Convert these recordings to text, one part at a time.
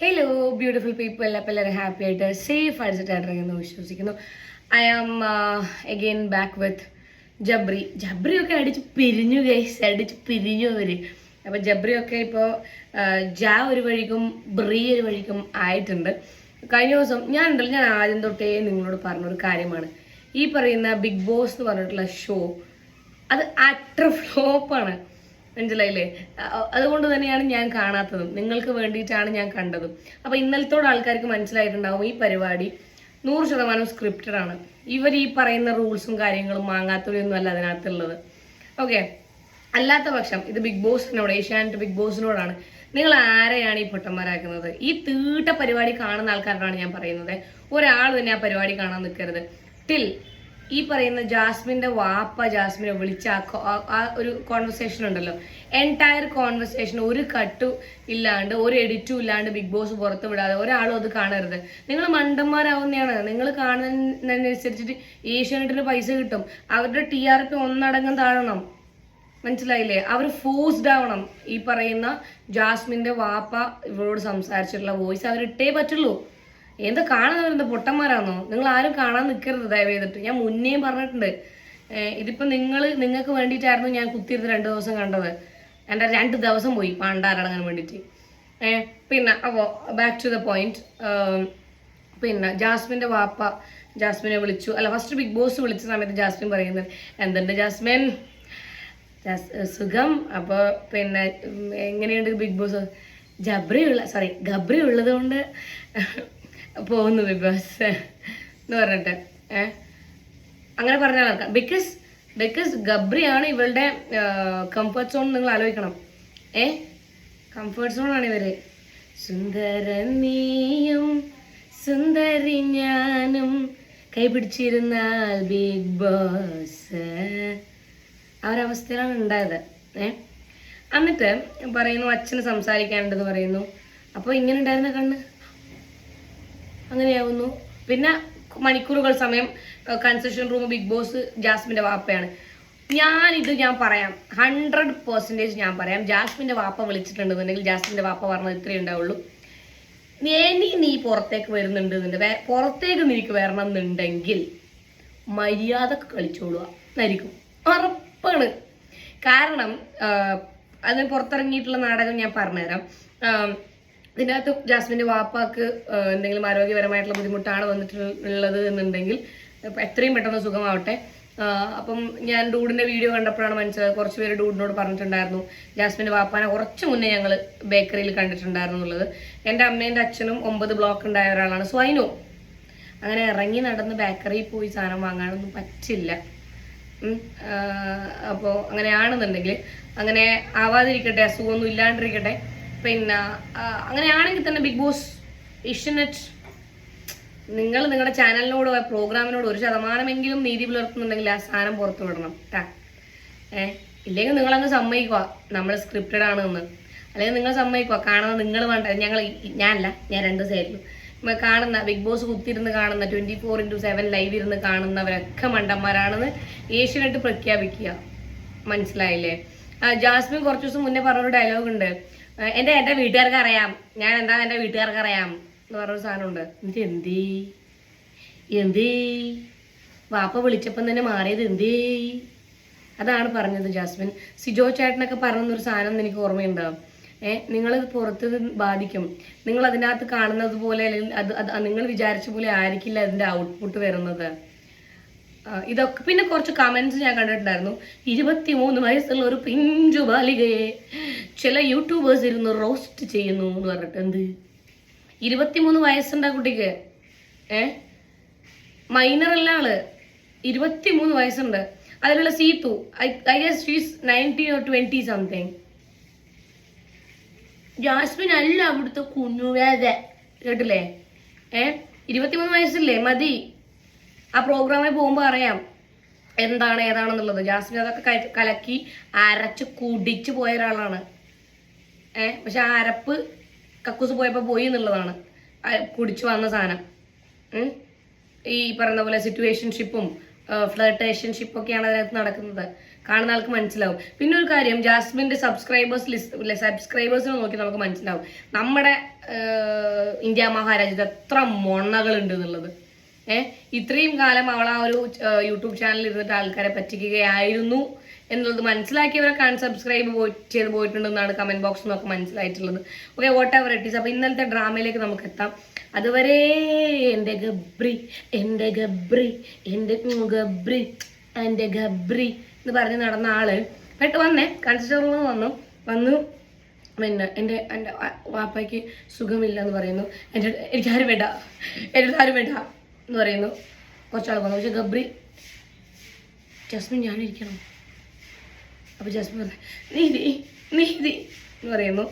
Hello beautiful people അപ്പം എല്ലാവരും happy ആയിട്ട് സേഫ് അടിച്ചിട്ടായിട്ടിറങ്ങുന്നു വിശ്വസിക്കുന്നു. I am again back with Jabri. ജബ്രിയൊക്കെ അടിച്ച് പിരിഞ്ഞു ഗൈസ് അടിച്ച് പിരിഞ്ഞു അവർ. അപ്പോൾ ജബ്രിയൊക്കെ ഇപ്പോൾ ജാ ഒരു വഴിക്കും ബ്രീ ഒരു വഴിക്കും ആയിട്ടുണ്ട്. കഴിഞ്ഞ ദിവസം ഞാൻ ഉണ്ടല്ലോ ഞാൻ ആദ്യം തൊട്ടേ നിങ്ങളോട് പറഞ്ഞൊരു കാര്യമാണ്. ഈ പറയുന്ന ബിഗ് ബോസ് എന്ന് പറഞ്ഞിട്ടുള്ള ഷോ അത് അട്ര ഫ്ലോപ്പാണ് മനസ്സിലായില്ലേ? അതുകൊണ്ട് തന്നെയാണ് ഞാൻ കാണാത്തതും. നിങ്ങൾക്ക് വേണ്ടിയിട്ടാണ് ഞാൻ കണ്ടതും. അപ്പോൾ ഇന്നലത്തോട് ആൾക്കാർക്ക് മനസ്സിലായിട്ടുണ്ടാവും ഈ പരിപാടി നൂറ് ശതമാനം സ്ക്രിപ്റ്റഡ് ആണ്. ഇവർ ഈ പറയുന്ന റൂൾസും കാര്യങ്ങളും മാങ്ങാത്തൊലിയൊന്നും അല്ല അതിനകത്തുള്ളത്. ഓക്കെ അല്ലാത്ത പക്ഷം ഇത് ബിഗ് ബോസിനോട് ഏഷ്യാനെറ്റ് ബിഗ് ബോസിനോടാണ് നിങ്ങൾ ആരെയാണ് ഈ പൊട്ടന്മാരാക്കുന്നത്? ഈ തീട്ട പരിപാടി കാണുന്ന ആൾക്കാരോടാണ് ഞാൻ പറയുന്നത്. ഒരാൾ തന്നെ ആ പരിപാടി കാണാൻ നിൽക്കരുത് ടിൽ ഈ പറയുന്ന ജാസ്മിന്റെ വാപ്പ ജാസ്മിനെ വിളിച്ച ആ ഒരു കോൺവെർസേഷൻ ഉണ്ടല്ലോ. എന്റയർ കോൺവെർസേഷൻ ഒരു കട്ടു ഇല്ലാണ്ട് ഒരു എഡിറ്റും ഇല്ലാണ്ട് ബിഗ് ബോസ് പുറത്ത് വിടാതെ ഒരാളും അത് കാണരുത്. നിങ്ങൾ മണ്ടന്മാരാവുന്നതാണ്. നിങ്ങൾ കാണുന്നതിനനുസരിച്ചിട്ട് ഏഷ്യാനെറ്റിന് പൈസ കിട്ടും. അവരുടെ ടി ആർ പി ഒന്നടങ്കം താഴണം. മനസ്സിലായില്ലേ? അവർ ഫോഴ്സ്ഡ് ആവണം. ഈ പറയുന്ന ജാസ്മിന്റെ വാപ്പ ഇവരോട് സംസാരിച്ചിട്ടുള്ള വോയിസ് അവരിട്ടേ പറ്റുള്ളൂ. എന്താ കാണാൻ പൊട്ടന്മാരാണോ നിങ്ങൾ ആരും കാണാൻ നിൽക്കരുത് ദയവ് ചെയ്തിട്ട്. ഞാൻ മുന്നേയും പറഞ്ഞിട്ടുണ്ട്. ഇതിപ്പോൾ ഇതിപ്പോ നിങ്ങൾ നിങ്ങൾക്ക് വേണ്ടിയിട്ടായിരുന്നു ഞാൻ കുത്തിയിരുന്ന് രണ്ട് ദിവസം കണ്ടത്. എന്റെ രണ്ട് ദിവസം പോയി പാണ്ടാരടങ്ങാൻ വേണ്ടിയിട്ട്. പിന്നെ അപ്പോൾ ബാക്ക് ടു ദ പോയിന്റ് പിന്നെ ജാസ്മിന്റെ വാപ്പ ജാസ്മിനെ വിളിച്ചു. അല്ല ഫസ്റ്റ് ബിഗ് ബോസ് വിളിച്ച സമയത്ത് ജാസ്മിൻ പറയുന്നത് എന്തുണ്ട് ജാസ്മിൻ? ജാസ്- സുഖം? അപ്പോൾ പിന്നെ എങ്ങനെയുണ്ട് ബിഗ് ബോസ് ജബ്രി ഉള്ള സോറി ഗബ്രി ഉള്ളത് കൊണ്ട് പോകുന്നു ബിഗ് ബോസ് എന്ന് പറഞ്ഞിട്ട്. ഏഹ് അങ്ങനെ പറഞ്ഞാൽ നടക്കാം ബിക്കോസ് ബിക്കോസ് ഗബ്രിയാണ് ഇവളുടെ കംഫർട്ട് സോൺ നിങ്ങൾ ആലോചിക്കണം. ഏ? കംഫർട്ട് സോൺ ആണ് ഇവർ. സുന്ദര നീയും സുന്ദരി ഞാനും കൈപിടിച്ചിരുന്നാൽ ബിഗ് ബോസ് ആ ഒരു അവസ്ഥയിലാണ് ഉണ്ടായത്. ഏ? എന്നിട്ട് പറയുന്നു അച്ഛന് സംസാരിക്കാനുണ്ടെന്ന് പറയുന്നു. അപ്പോൾ ഇങ്ങനെ ഉണ്ടായിരുന്ന കണ്ണ്? അങ്ങനെയാവുന്നു. പിന്നെ മണിക്കൂറുകൾ സമയം കൺസെഷൻ റൂം ബിഗ് ബോസ് ജാസ്മിന്റെ വാപ്പയാണ്. ഞാൻ ഇത് ഞാൻ പറയാം. ഹൺഡ്രഡ് പെർസെന്റേജ് ഞാൻ പറയാം. ജാസ്മിന്റെ വാപ്പ വിളിച്ചിട്ടുണ്ടെന്നുണ്ടെങ്കിൽ ജാസ്മിന്റെ വാപ്പ പറഞ്ഞത് ഇത്രയേ ഉണ്ടാവുള്ളൂ. ഇനി നീ പുറത്തേക്ക് വരുന്നുണ്ട് പുറത്തേക്ക് നിനക്ക് വരണം എന്നുണ്ടെങ്കിൽ മര്യാദ കളിച്ചോളുക. എന്നായിരിക്കും. ഉറപ്പാണ്. കാരണം അതിന് പുറത്തിറങ്ങിയിട്ടുള്ള നാടകം ഞാൻ പറഞ്ഞുതരാം. ഇതിനകത്ത് ജാസ്മിന്റെ വാപ്പാക്ക് എന്തെങ്കിലും ആരോഗ്യപരമായിട്ടുള്ള ബുദ്ധിമുട്ടാണ് വന്നിട്ടുള്ളത് എന്നുണ്ടെങ്കിൽ എത്രയും പെട്ടെന്ന് സുഖമാവട്ടെ. അപ്പം ഞാൻ ഡൂഡിന്റെ വീഡിയോ കണ്ടപ്പോഴാണ് മനസ്സിലായത് കുറച്ച് പേര് ഡൂഡിനോട് പറഞ്ഞിട്ടുണ്ടായിരുന്നു ജാസ്മിന്റെ വാപ്പാനെ കുറച്ച് മുന്നേ ഞങ്ങൾ ബേക്കറിയിൽ കണ്ടിട്ടുണ്ടായിരുന്നു എന്നുള്ളത്. എന്റെ അമ്മേന്റെ അച്ഛനും ഒമ്പത് ബ്ലോക്ക് ഉണ്ടായ ഒരാളാണ് സോ ഐ നോ അങ്ങനെ ഇറങ്ങി നടന്ന് ബേക്കറിയിൽ പോയി സാധനം വാങ്ങാനൊന്നും പറ്റില്ല. അപ്പോൾ അങ്ങനെയാണെന്നുണ്ടെങ്കിൽ അങ്ങനെ ആവാതിരിക്കട്ടെ അസുഖമൊന്നും ഇല്ലാണ്ടിരിക്കട്ടെ. പിന്നെ അങ്ങനെയാണെങ്കിൽ തന്നെ ബിഗ് ബോസ് ഇഷ്യനെറ്റ് നിങ്ങൾ നിങ്ങളുടെ ചാനലിനോട് പ്രോഗ്രാമിനോട് ഒരു ശതമാനമെങ്കിലും നീതി പുലർത്തുന്നുണ്ടെങ്കിൽ ആ സാധനം പുറത്തു വിടണം ട്ടാ. ഏ ഇല്ലെങ്കിൽ നിങ്ങളങ്ങ് സമ്മതിക്കുക നമ്മൾ സ്ക്രിപ്റ്റഡ് ആണ് എന്ന് അല്ലെങ്കിൽ നിങ്ങൾ സമ്മതിക്കുക കാണുന്ന നിങ്ങൾ വേണ്ട. ഞങ്ങൾ ഞാനല്ല. ഞാൻ രണ്ട് ഇപ്പൊ കാണുന്ന ബിഗ് ബോസ് കുത്തിരുന്ന് കാണുന്ന twenty four into seven live ഇരുന്ന് കാണുന്നവരൊക്കെ മണ്ടന്മാരാണെന്ന് ഏഷ്യനായിട്ട് പ്രഖ്യാപിക്കുക. മനസ്സിലായില്ലേ? ജാസ്മിൻ കുറച്ച് ദിവസം മുന്നേ പറഞ്ഞൊരു ഡയലോഗ് ഉണ്ട്. എന്റെ എന്റെ വീട്ടുകാർക്ക് അറിയാം. ഞാൻ എന്താ എന്റെ വീട്ടുകാർക്ക് അറിയാം എന്ന് പറഞ്ഞൊരു സാധനമുണ്ട്. എന്നിട്ട് എന്തേ? എന്തേ? വാപ്പ വിളിച്ചപ്പം തന്നെ മാറിയത് എന്തേ? അതാണ് പറഞ്ഞത് ജാസ്മിൻ. സിജോ ചേട്ടനൊക്കെ പറഞ്ഞൊരു സാധനം എനിക്ക് ഓർമ്മയുണ്ടാവും ഏ നിങ്ങൾ പുറത്ത് ബാധിക്കും. നിങ്ങൾ അതിനകത്ത് കാണുന്നത് പോലെ അല്ലെങ്കിൽ അത് അത് നിങ്ങൾ വിചാരിച്ച പോലെ ആയിരിക്കില്ല അതിന്റെ ഔട്ട്പുട്ട് വരുന്നത്. ഇതൊക്കെ പിന്നെ കുറച്ച് കമന്റ്സ് ഞാൻ കണ്ടിട്ടുണ്ടായിരുന്നു. ഇരുപത്തി മൂന്ന് വയസ്സുള്ള ഒരു പിഞ്ചു ബാലികയെ ചില യൂട്യൂബേഴ്സ് ഇരുന്ന് റോസ്റ്റ് ചെയ്യുന്നു എന്ന് പറഞ്ഞിട്ട്. എന്ത്? ഇരുപത്തിമൂന്ന് മൂന്ന് വയസ്സുണ്ടാ കുട്ടിക്ക്. ഏ? മൈനർ അല്ല ആൾ. ഇരുപത്തിമൂന്ന് വയസ്സുണ്ട്. അതിലുള്ള Seethu I guess she's nineteen or twenty something Jasmin അല്ല അവിടുത്തെ കുഞ്ഞുവേദ. കേട്ടില്ലേ? ഏ? ഇരുപത്തിമൂന്ന് വയസ്സില്ലേ? മതി. ആ പ്രോഗ്രാമിൽ പോകുമ്പോൾ അറിയാം എന്താണ് ഏതാണെന്നുള്ളത്. ജാസ്മിൻ അതൊക്കെ കലക്കി അരച്ച് കുടിച്ച് പോയ ഒരാളാണ്. ഏ പക്ഷെ ആ അരപ്പ് കക്കൂസ് പോയപ്പോൾ പോയി എന്നുള്ളതാണ്. കുടിച്ച് വന്ന സാധനം. ഈ പറയുന്ന പോലെ സിറ്റുവേഷൻഷിപ്പും ഫ്ലർട്ടേഷൻഷിപ്പൊക്കെയാണ് അതിനകത്ത് നടക്കുന്നത്. കാണുന്ന ആൾക്ക് മനസ്സിലാവും. പിന്നെ ഒരു കാര്യം ജാസ്മിന്റെ സബ്സ്ക്രൈബേഴ്സ് ലിസ്റ്റ് സബ്സ്ക്രൈബേഴ്സിനെ നോക്കി നമുക്ക് മനസ്സിലാവും. നമ്മുടെ ഇന്ത്യ മഹാരാജ്യത്ത് എത്ര മൊണ്ണകളുണ്ട് എന്നുള്ളത്. ഏഹ് ഇത്രയും കാലം അവൾ ആ ഒരു യൂട്യൂബ് ചാനലിൽ ഇരുന്നിട്ട് ആൾക്കാരെ പറ്റിക്കുകയായിരുന്നു എന്നുള്ളത് മനസ്സിലാക്കിയവരൊക്കെ അൺസബ്സ്ക്രൈബ് പോയി ചെയ്ത് പോയിട്ടുണ്ടെന്നാണ് കമന്റ് ബോക്സിൽ നിന്നൊക്കെ മനസ്സിലായിട്ടുള്ളത്. Okay whatever it is അപ്പോൾ ഇന്നലത്തെ ഡ്രാമയിലേക്ക് നമുക്ക് എത്താം. അതുവരെ എന്റെ ഗബ്രി എന്റെ ഗബ്രി എന്റെ ഗബ്രി എന്റെ ഗബ്രി എന്ന് പറഞ്ഞ് നടന്ന ആൾ പെട്ട് വന്നേ. കൺസിസ്റ്റർ റൂമിൽ വന്നു. വന്നു. പിന്നെ എന്റെ എന്റെ വാപ്പയ്ക്ക് സുഖമില്ല എന്ന് പറയുന്നു. എന്റെ എനിക്കാരും വേണ്ട. എന്റെ ആരും വേണ്ട. എന്ന് പറയുന്നു. കുറച്ചാൾ വന്നു. പക്ഷെ ഗബ്രി ജസ്മിൻ ഞാനിരിക്കണം. അപ്പോൾ ജസ്മിൻ നീതി നീതി എന്ന് പറയുന്നു.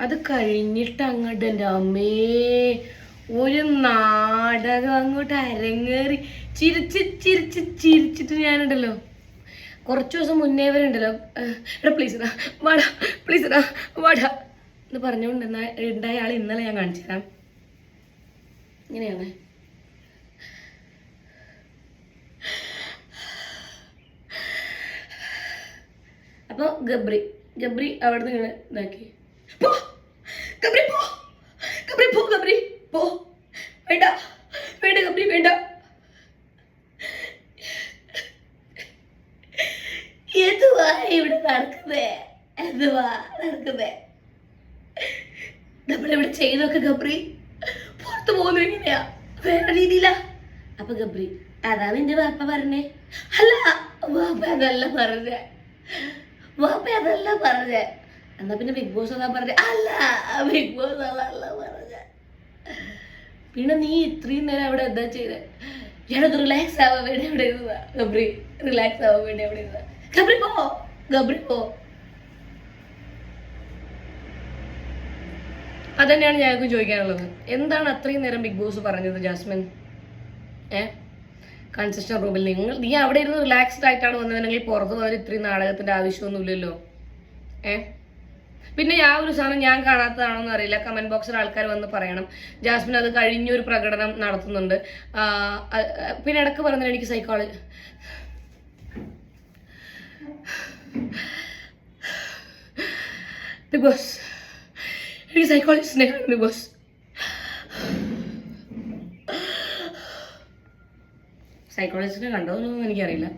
അത് കഴിഞ്ഞിട്ട് അങ്ങോട്ട് എന്റെ അമ്മേ ഒരു നാടകം അങ്ങോട്ട് അരങ്ങേറി ചിരിച്ച് ചിരിച്ച് ചിരിച്ചിട്ട് ഞാനുണ്ടല്ലോ. കുറച്ച് ദിവസം മുന്നേ വരെ ഉണ്ടല്ലോ എടാ പ്ലീസ് ഇടാ വാടാ പ്ലീസ് ഇടാ വാടാ എന്ന് പറഞ്ഞുകൊണ്ട് ഉണ്ടായ ആൾ ഇന്നലെ ഞാൻ കാണിച്ചു തരാം ഇങ്ങനെയാണ്. അപ്പോൾ ഗബ്രി ഗബ്രി അവിടെ നിന്ന് ഇങ്ങനെ ഇതാക്കി. പോ ഗബ്രി പോ ഗബ്രി പോ ഗബ്രി പോ. വേണ്ട വേണ്ട ഗബ്രി വേണ്ട. എന്തുവാ ഇവിടെ നടക്കുന്നേ? എന്തുവാ നടക്കുന്നേ? നമ്മളിവിടെ ചെയ്തൊക്കെ ഗബ്രി പുറത്തു പോകുന്നത് എങ്ങനെയാ? വേറെ രീതിയിലാ. അപ്പൊ ഗബ്രി അതാണ് എന്റെ വാപ്പ പറഞ്ഞേ. അല്ല വാപ്പ അതല്ല പറഞ്ഞേ. വാപ്പ അതല്ല പറഞ്ഞേ. എന്നാ പിന്നെ ബിഗ് ബോസ് എന്നാ പറഞ്ഞേ. അല്ല ബിഗ് ബോസ് അതല്ല പറഞ്ഞേ. പിന്നെ നീ ഇത്രയും നേരം അവിടെ എന്താ ചെയ്തേ? ഞാനത് റിലാക്സ് ആവാൻ വേണ്ടി അവിടെ ഗബ്രി റിലാക്സ് ആവാൻ വേണ്ടി അവിടെ ഇരുന്നതാ. ഗബ്രി പോ. ഗബ്രി പോ. അതന്നെയാണ് ഞങ്ങൾക്ക് ചോദിക്കാനുള്ളത്. എന്താണ് അത്രയും നേരം ബിഗ് ബോസ് പറഞ്ഞത് ജാസ്മിൻ? ഏ? കൺസിസ്റ്റൻ റൂമിൽ. നിങ്ങൾ നീ അവിടെ ഇരുന്ന് റിലാക്സ്ഡ് ആയിട്ടാണ് വന്നതെങ്കിൽ പുറത്ത് പോകാൻ ഇത്രയും നാടകത്തിന്റെ ആവശ്യമൊന്നുമില്ലല്ലോ. ഏ? പിന്നെ ആ ഒരു സാധനം ഞാൻ കാണാത്തതാണോന്ന് അറിയില്ല. കമന്റ് ബോക്സിൽ ആൾക്കാർ വന്ന് പറയണം. ജാസ്മിൻ അത് കഴിഞ്ഞൊരു പ്രകടനം നടത്തുന്നുണ്ട്. പിന്നെ ഇടയ്ക്ക് പറഞ്ഞത് എനിക്ക് സൈക്കോളജി ബിഗ് ബോസ് എനിക്ക് സൈക്കോളജിസ്റ്റിനെ കാണും ബിഗ് ബോസ് സൈക്കോളജിസ്റ്റിനെ കണ്ടോന്നൊന്നും എനിക്കറിയില്ല.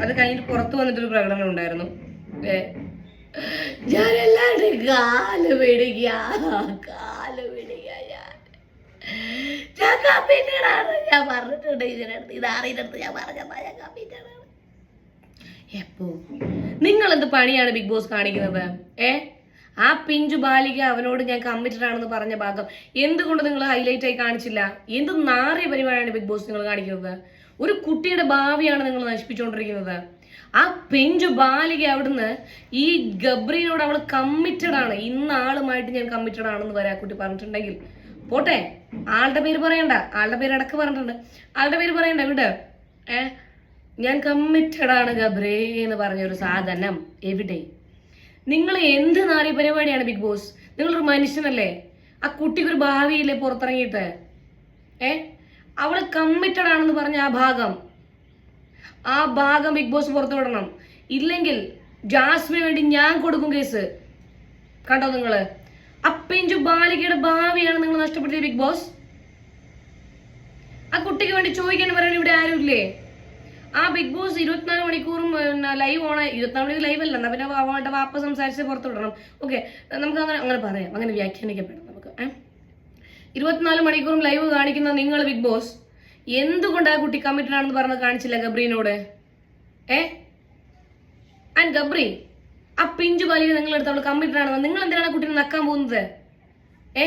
അത് കഴിഞ്ഞിട്ട് പുറത്ത് വന്നിട്ടൊരു പ്രകടനം ഉണ്ടായിരുന്നു. ഏ, ഞാനെല്ലാവരുടെ കാൽ പിടിക്കുക കാൽ പിടിക്കുക ഞാൻ. ഞാൻ ഞാൻ പറഞ്ഞിട്ടുണ്ട് ഇതിനടുത്ത് ഇത് ഞാൻ പറഞ്ഞതാ ഞാൻ കമ്മിറ്റഡാണ് എപ്പോ? നിങ്ങൾ എന്ത് പണിയാണ് ബിഗ് ബോസ് കാണിക്കുന്നത്? ഏ? ആ പിഞ്ചു ബാലിക അവനോട് ഞാൻ കമ്മിറ്റഡ് ആണെന്ന് പറഞ്ഞ ഭാഗം എന്തുകൊണ്ട് നിങ്ങൾ ഹൈലൈറ്റ് ആയി കാണിച്ചില്ല? എന്ത് നാറിയ പരിപാടിയാണ് ബിഗ് ബോസ് നിങ്ങൾ കാണിക്കുന്നത്? ഒരു കുട്ടിയുടെ ഭാവിയാണ് നിങ്ങൾ നശിപ്പിച്ചുകൊണ്ടിരിക്കുന്നത്. ആ പിഞ്ചു ബാലിക അവിടുന്ന് ഈ ഗബ്രീനോട് അവൾ കമ്മിറ്റഡ് ആണ്. ഇന്ന ആളുമായിട്ട് ഞാൻ കമ്മിറ്റഡ് ആണെന്ന് വരെ ആ കുട്ടി പറഞ്ഞിട്ടുണ്ടെങ്കിൽ. പോട്ടെ ആളുടെ പേര് പറയണ്ട. ആളുടെ പേര് ഇടയ്ക്ക് പറഞ്ഞിട്ടുണ്ട്. ആളുടെ പേര് പറയണ്ട വിട്. ഏ? ഞാൻ കമ്മിറ്റഡ് ആണ് ഗബ്രേ എന്ന് പറഞ്ഞൊരു സാധനം എവിടെ? നിങ്ങൾ എന്ത് നാറി പരിപാടിയാണ് ബിഗ് ബോസ് നിങ്ങളൊരു മനുഷ്യനല്ലേ? ആ കുട്ടിക്ക് ഒരു ഭാവിയില്ലേ പുറത്തിറങ്ങിയിട്ട്? ഏ? അവൾ കമ്മിറ്റഡ് ആണെന്ന് പറഞ്ഞ ആ ഭാഗം. ആ ഭാഗം ബിഗ് ബോസ് പുറത്തു വിടണം ഇല്ലെങ്കിൽ ജാസ്മിന് വേണ്ടി ഞാൻ കൊടുക്കും കേസ്. കണ്ടോ നിങ്ങൾ അപ്പിഞ്ചു ബാലികയുടെ ഭാവിയാണ് നിങ്ങൾ നഷ്ടപ്പെടുത്തിയത് ബിഗ് ബോസ് ആ കുട്ടിക്ക് വേണ്ടി ചോദിക്കാൻ പറയാൻ ഇവിടെ ആരുമില്ലേ? ആ ബിഗ് ബോസ് ഇരുപത്തിനാല് മണിക്കൂറും ലൈവ് ഓൺ ഇരുപത്തിനാല് മണിക്കൂർ ലൈവ് അല്ല. എന്നാ പിന്നെ അവളുടെ വാപ്പ സംസാരിച്ച് പുറത്ത് വിടണം ഓക്കെ നമുക്ക് അങ്ങനെ അങ്ങനെ പറയാം. അങ്ങനെ വ്യാഖ്യാനിക്കപ്പെടാം നമുക്ക് ഇരുപത്തിനാല് മണിക്കൂറും ലൈവ് കാണിക്കുന്ന നിങ്ങൾ ബിഗ് ബോസ് എന്തുകൊണ്ട് ആ കുട്ടി കമ്മിറ്റഡ് ആണെന്ന് പറഞ്ഞ് കാണിച്ചില്ല ഗബ്രീനോട്? ഏ? ആൻഡ് ഗബ്രി ആ പിഞ്ചു ബാലിക നിങ്ങളെടുത്ത് അവൾ കമ്മിറ്റഡ് ആണെന്ന് നിങ്ങൾ എന്തിനാണ് കുട്ടീനെ നക്കാൻ പോകുന്നത്? ഏ?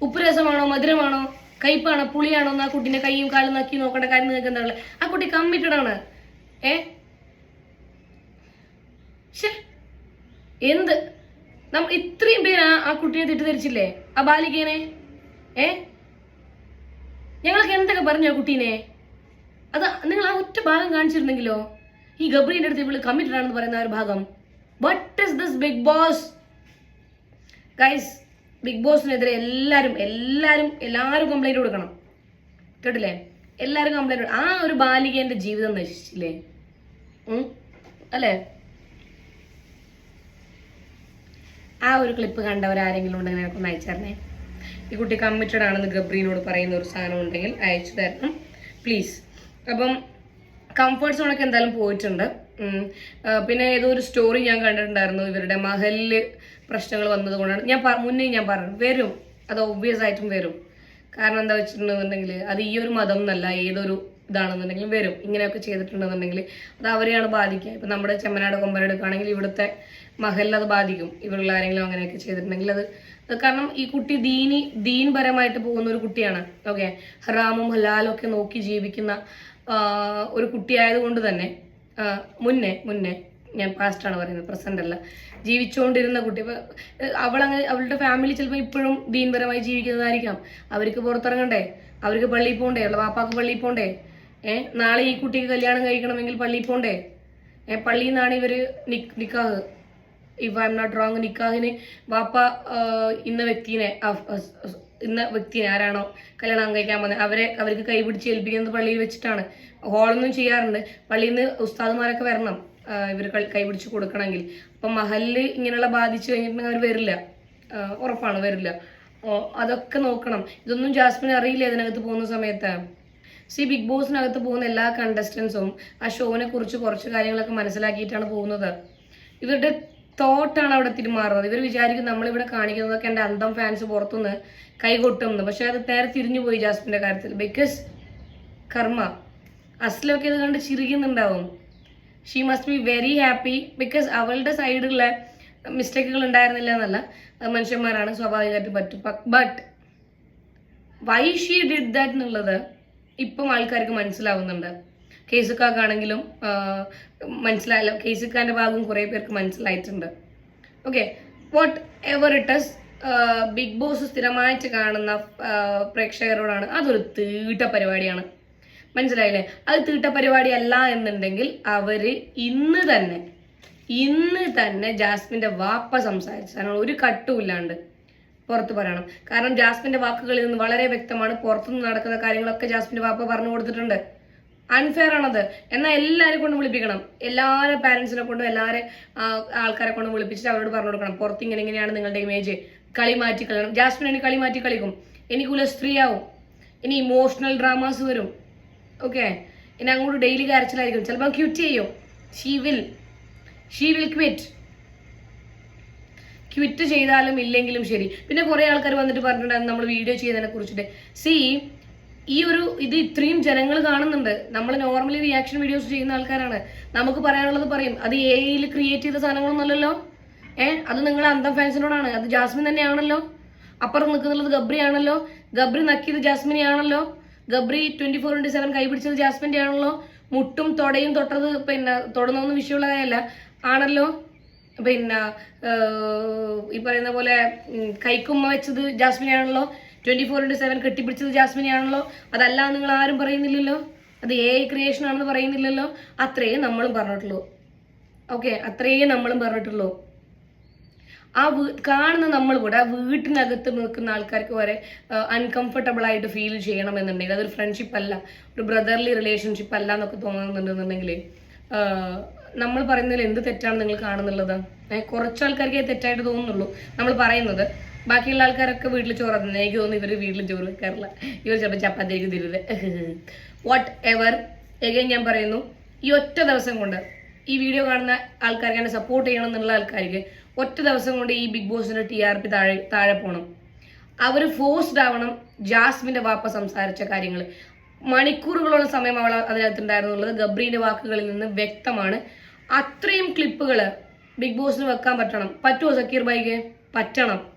ഉപ്പുരസമാണോ മധുരമാണോ? കയ്പാണോ? പുളിയാണോ? എന്ന് ആ കുട്ടിന്റെ കൈയും കാലും നക്കി നോക്കേണ്ട കാര്യം നിങ്ങൾക്ക് എന്താ ഉള്ളത്? ആ കുട്ടി കമ്മിറ്റഡ് ആണ് ഏ എന്ത്? നമ്മൾ ഇത്രയും പേര് ആ- കുട്ടിയെ തെറ്റിദ്ധരിച്ചില്ലേ? ആ ബാലികേനെ? ഏ? ഞങ്ങൾക്ക് എന്തൊക്കെ പറഞ്ഞു ആ കുട്ടീനെ? അത് നിങ്ങൾ ആ ഒറ്റ ഭാഗം കാണിച്ചിരുന്നെങ്കിലോ? ഈ ഗബ്രീന്റെ അടുത്ത് ഇവൾ കമ്മിറ്റഡ് ആണെന്ന് പറയുന്ന ഒരു ഭാഗം. What is this Bigg Boss guys Bigg ബോസിനെതിരെ എല്ലാവരും എല്ലാവരും എല്ലാവരും കംപ്ലൈന്റ് കൊടുക്കണം. കേട്ടില്ലേ? എല്ലാവരും കംപ്ലൈന്റ് ആ ഒരു ബാലികേന്റെ ജീവിതം നശിച്ചില്ലേ? അല്ലേ? ആ ഒരു ക്ലിപ്പ് കണ്ടവരാരെങ്കിലും ഉണ്ടെങ്കിൽ എനിക്കൊന്ന് അയച്ചേരണേ ഈ കുട്ടി കമ്മിറ്റഡ് ആണെന്ന് ഗബ്രീനോട് പറയുന്ന ഒരു സാധനം ഉണ്ടെങ്കിൽ അയച്ചു തരണം. പ്ലീസ് അപ്പം കംഫർട്ട് സോണൊക്കെ എന്തായാലും പോയിട്ടുണ്ട്. പിന്നെ ഏതോ ഒരു സ്റ്റോറി ഞാൻ കണ്ടിട്ടുണ്ടായിരുന്നു. ഇവരുടെ മഹലിൽ പ്രശ്നങ്ങൾ വന്നതുകൊണ്ടാണ് ഞാൻ മുന്നേ ഞാൻ പറഞ്ഞു വരും. അത് ഒബ്വിയസ് ആയിട്ടും വരും. കാരണം എന്താ വെച്ചിട്ടുണ്ടെന്നുണ്ടെങ്കിൽ അത് ഈ ഒരു മതം എന്നല്ല ഏതൊരു ഇതാണെന്നുണ്ടെങ്കിൽ വരും. ഇങ്ങനെയൊക്കെ ചെയ്തിട്ടുണ്ടെന്നുണ്ടെങ്കിൽ അത് അവരെയാണ് ബാധിക്കുക. ഇപ്പം നമ്മുടെ ചെമ്മനാട് കൊമ്പനെടുക്കുകയാണെങ്കിൽ ഇവിടുത്തെ മഹലിൽ അത് ബാധിക്കും. ഇവരുള്ള ആരെങ്കിലും അങ്ങനെയൊക്കെ ചെയ്തിട്ടുണ്ടെങ്കിൽ അത് കാരണം ഈ കുട്ടി ദീനി ദീൻപരമായിട്ട് പോകുന്ന ഒരു കുട്ടിയാണ്. ഓക്കെ? ഹറാമും ഹലാലും ഒക്കെ നോക്കി ജീവിക്കുന്ന ഒരു ഒരു കുട്ടിയായതുകൊണ്ട് തന്നെ മുന്നേ മുന്നേ ഞാൻ പാസ്റ്റാണ് പറയുന്നത് പ്രസന്റ് അല്ല. ജീവിച്ചുകൊണ്ടിരുന്ന കുട്ടി ഇപ്പൊ അവളങ്ങനെ അവളുടെ ഫാമിലി ചിലപ്പോൾ ഇപ്പോഴും ദീൻപരമായി ജീവിക്കുന്നതായിരിക്കാം. അവർക്ക് പുറത്തിറങ്ങണ്ടേ? അവർക്ക് പള്ളിയിൽ പോകണ്ടേ അവളുടെ വാപ്പാക്ക് പള്ളിയിൽ പോകണ്ടേ ഏഹ് നാളെ ഈ കുട്ടിക്ക് കല്യാണം കഴിക്കണമെങ്കിൽ പള്ളിയിൽ പോകണ്ടേ ഏ പള്ളിയിൽ നിന്നാണ് ഇവർ നിക്- നിക്കാഹ്. If I M not wrong നിക്കാഹിന് വാപ്പ ഇന്ന വ്യക്തിനെ ഇന്ന വ്യക്തിനെ ആരാണോ കല്യാണം കഴിക്കാൻ വന്നത് അവരെ അവർക്ക് കൈപിടിച്ച് ഏൽപ്പിക്കുന്നത് പള്ളിയിൽ വെച്ചിട്ടാണ്. ഹോളൊന്നും ചെയ്യാറുണ്ട്. പള്ളിയിൽ നിന്ന് ഉസ്താദുമാരൊക്കെ വരണം. ഇവർ കൈപിടിച്ച് കൊടുക്കണമെങ്കിൽ. അപ്പം മഹലിൽ ഇങ്ങനെയുള്ള ബാധിച്ചു കഴിഞ്ഞിട്ടുണ്ടെങ്കിൽ അവർ വരില്ല. ഉറപ്പാണ് വരില്ല. അതൊക്കെ നോക്കണം. ഇതൊന്നും ജാസ്മിൻ അറിയില്ല ഇതിനകത്ത് പോകുന്ന സമയത്ത്. സി ബിഗ് ബോസിനകത്ത് പോകുന്ന എല്ലാ കണ്ടസ്റ്റൻസും ആ ഷോവിനെ കുറിച്ച് കുറച്ച് കാര്യങ്ങളൊക്കെ മനസ്സിലാക്കിയിട്ടാണ് പോകുന്നത്. ഇവരുടെ തോട്ടാണ് അവിടെ തിരുമാറുന്നത്. ഇവർ വിചാരിക്കും നമ്മളിവിടെ കാണിക്കുന്നതൊക്കെ എന്റെ അന്തം ഫാൻസ് പുറത്തുനിന്ന് കൈകൊട്ടുമെന്ന്. പക്ഷെ അത് നേരെ തിരിഞ്ഞു പോയി ജാസ്മിന്റെ കാര്യത്തിൽ. ബിക്കോസ് കർമ്മ. അസ്ലൊക്കെ ഇത് കണ്ട് ചിരിക്കുന്നുണ്ടാവും. She must be very happy because അവളുടെ സൈഡിലുള്ള മിസ്റ്റേക്കുകൾ ഉണ്ടായിരുന്നില്ല എന്നല്ല. മനുഷ്യന്മാരാണ് സ്വാഭാവികമായിട്ട് പറ്റും. But why she did that എന്നുള്ളത് ഇപ്പം ആൾക്കാർക്ക് മനസ്സിലാവുന്നുണ്ട്. കേസുക്കാർക്കാണെങ്കിലും മനസ്സിലായല്ലോ. കേസുക്കാന്റെ ഭാഗം കുറേ പേർക്ക് മനസ്സിലായിട്ടുണ്ട്. Okay whatever is Bigg Boss സ്ഥിരമായിട്ട് കാണുന്ന പ്രേക്ഷകരോടാണ്. അതൊരു തീട്ട പരിപാടിയാണ്. മനസ്സിലായില്ലേ? അത് തീട്ട പരിപാടി അല്ല എന്നുണ്ടെങ്കിൽ അവർ ഇന്ന് തന്നെ ഇന്ന് തന്നെ ജാസ്മിന്റെ വാപ്പ സംസാരിച്ചു. കാരണം ഒരു കട്ടുമില്ലാണ്ട് പുറത്ത് പറയണം. കാരണം ജാസ്മിന്റെ വാക്കുകളിൽ നിന്ന് വളരെ വ്യക്തമാണ് പുറത്തുനിന്ന് നടക്കുന്ന കാര്യങ്ങളൊക്കെ ജാസ്മിന്റെ വാപ്പ പറഞ്ഞു കൊടുത്തിട്ടുണ്ട്. അൺഫെയർ ആണത്. എന്നാൽ എല്ലാവരെ കൊണ്ടും വിളിപ്പിക്കണം. എല്ലാവരും പാരന്റ്സിനെ കൊണ്ടും എല്ലാവരും ആൾക്കാരെ കൊണ്ടും വിളിപ്പിച്ചിട്ട് അവരോട് പറഞ്ഞു കൊടുക്കണം. പുറത്ത് ഇങ്ങനെ ഇങ്ങനെയാണ് നിങ്ങളുടെ ഇമേജ് കളി മാറ്റി കളിക്കണം ജാസ്മിൻ കളി മാറ്റി കളിക്കും. എനിക്കുള്ള സ്ത്രീയാവും ഇനി ഇമോഷണൽ ഡ്രാമാസ് വരും. ഓക്കെ ഇനി അങ്ങോട്ട് ഡെയിലി കരച്ചിലായിരിക്കും. ചിലപ്പോൾ ക്യൂറ്റ് ചെയ്യും. She will she will quit quit ചെയ്താലും ഇല്ലെങ്കിലും ശരി. പിന്നെ കുറേ ആൾക്കാർ വന്നിട്ട് പറഞ്ഞിട്ടുണ്ടായിരുന്നു നമ്മൾ വീഡിയോ ചെയ്യുന്നതിനെ കുറിച്ചിട്ട്. സി ഈ ഒരു ഇത് ഇത്രയും ജനങ്ങൾ കാണുന്നുണ്ട്. നമ്മൾ നോർമലി റിയാക്ഷൻ വീഡിയോസ് ചെയ്യുന്ന ആൾക്കാരാണ്. നമുക്ക് പറയാനുള്ളത് പറയും അത് എ ഐയിൽ ക്രിയേറ്റ് ചെയ്ത സാധനങ്ങളൊന്നുമല്ലല്ലോ ഏഹ് അത് നിങ്ങൾ അന്തം ഫാൻസിനോടാണ്. അത് ജാസ്മിൻ തന്നെയാണല്ലോ? അപ്പുറം നിൽക്കുന്നുള്ളത് ഗബ്രിയാണല്ലോ? ഗബ്രി നക്കിയത് ജാസ്മിനെ ആണല്ലോ Gabri twenty four into seven കൈപിടിച്ചത് ജാസ്മിന്റെ ആണല്ലോ മുട്ടും തൊടയും തൊട്ടത് പിന്നെ തൊടുന്നൊന്നും വിഷയമുള്ള കാര്യമല്ല ആണല്ലോ? പിന്നെ ഈ പറയുന്ന പോലെ കൈക്കുമ്മ വെച്ചത് ജാസ്മിനെയാണല്ലോ. ട്വന്റി ഫോർ ഇന്റു സെവൻ കെട്ടിപ്പിടിച്ചത് ജാസ്മിനെയാണല്ലോ. അതല്ല നിങ്ങൾ ആരും പറയുന്നില്ലല്ലോ. അത് എ ക്രിയേഷൻ ആണെന്ന് പറയുന്നില്ലല്ലോ. അത്രയും നമ്മളും പറഞ്ഞിട്ടുള്ളൂ. ഓക്കെ അത്രയും നമ്മളും പറഞ്ഞിട്ടുള്ളൂ. ആ കാണുന്ന നമ്മൾ കൂടെ വീട്ടിനകത്ത് നിൽക്കുന്ന ആൾക്കാർക്ക് വരെ അൺകംഫർട്ടബിൾ ആയിട്ട് ഫീൽ ചെയ്യണമെന്നുണ്ടെങ്കിൽ അതൊരു ഫ്രണ്ട്ഷിപ്പ് അല്ല ഒരു ബ്രദർലി റിലേഷൻഷിപ്പ് അല്ല എന്നൊക്കെ തോന്നുന്നുണ്ടെന്നുണ്ടെങ്കിൽ നമ്മൾ പറയുന്നതിൽ എന്ത് തെറ്റാണ് നിങ്ങൾ കാണുന്നുള്ളത്? കുറച്ച് ആൾക്കാർക്കേ തെറ്റായിട്ട് തോന്നുന്നുള്ളൂ. നമ്മൾ പറയുന്നത് ബാക്കിയുള്ള ആൾക്കാരൊക്കെ വീട്ടിൽ ചോറ് തന്നെ എനിക്ക് തോന്നുന്നു ഇവർ വീട്ടിൽ ചോറ് വെക്കാറില്ല. ഇവർ ചിലപ്പോൾ ചപ്പാത്തിക്ക് തരുത് വാട്ട് എവർ എഗൈൻ ഞാൻ പറയുന്നു ഈ ഒറ്റ ദിവസം കൊണ്ട് ഈ വീഡിയോ കാണുന്ന ആൾക്കാർക്ക് എന്നെ സപ്പോർട്ട് ചെയ്യണം എന്നുള്ള ആൾക്കാർക്ക് ഒറ്റ ദിവസം കൊണ്ട് ഈ ബിഗ് ബോസിന്റെ ടി ആർ പി താഴെ താഴെ പോകണം അവർ ഫോഴ്സ്ഡ് ആവണം ജാസ്മിന്റെ വാപ്പ സംസാരിച്ച കാര്യങ്ങൾ മണിക്കൂറുകളോളം സമയം അവൾ അതിനകത്തുണ്ടായിരുന്നു എന്നുള്ളത് ഗബ്രീന്റെ വാക്കുകളിൽ നിന്ന് വ്യക്തമാണ്. അത്രയും ക്ലിപ്പുകൾ ബിഗ് ബോസിന് വെക്കാൻ പറ്റണം. പറ്റുമോ സക്കീർ ബൈക്ക് പറ്റണം.